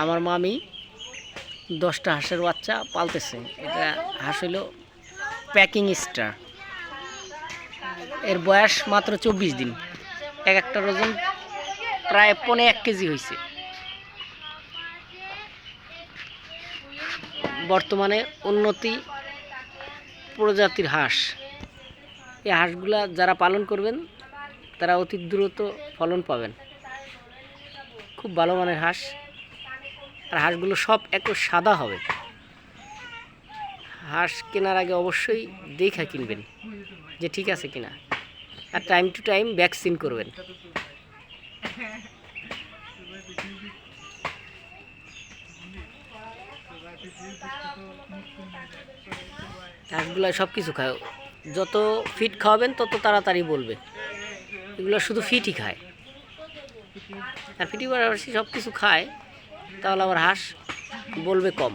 আমার মামি দশটা হাঁসের বাচ্চা পালতেছে। এটা হাঁস হইল প্যাকিং স্টার। এর বয়স মাত্র চব্বিশ দিন। এক একটা ওজন প্রায় পনে এক কেজি হয়েছে বর্তমানে উন্নতি প্রজাতির হাঁস। এই হাঁসগুলা যারা পালন করবেন, তারা অতি দ্রুত ফলন পাবেন। খুব ভালো মানের হাঁস। আর হাঁসগুলো সব একটু সাদা হবে। হাঁস কেনার আগে অবশ্যই দেখা কিনবেন যে ঠিক আছে কিনা। আর টাইম টু টাইম ভ্যাকসিন করবেন। হাঁসগুলো সব কিছু খায়। যত ফিট খাওয়াবেন, তত তাড়াতাড়ি বলবে। এগুলো শুধু ফিটই খায়। আর ফিটি পাশাপাশি সব কিছু খায়। তাহলে আবার হাঁস বলবে কম।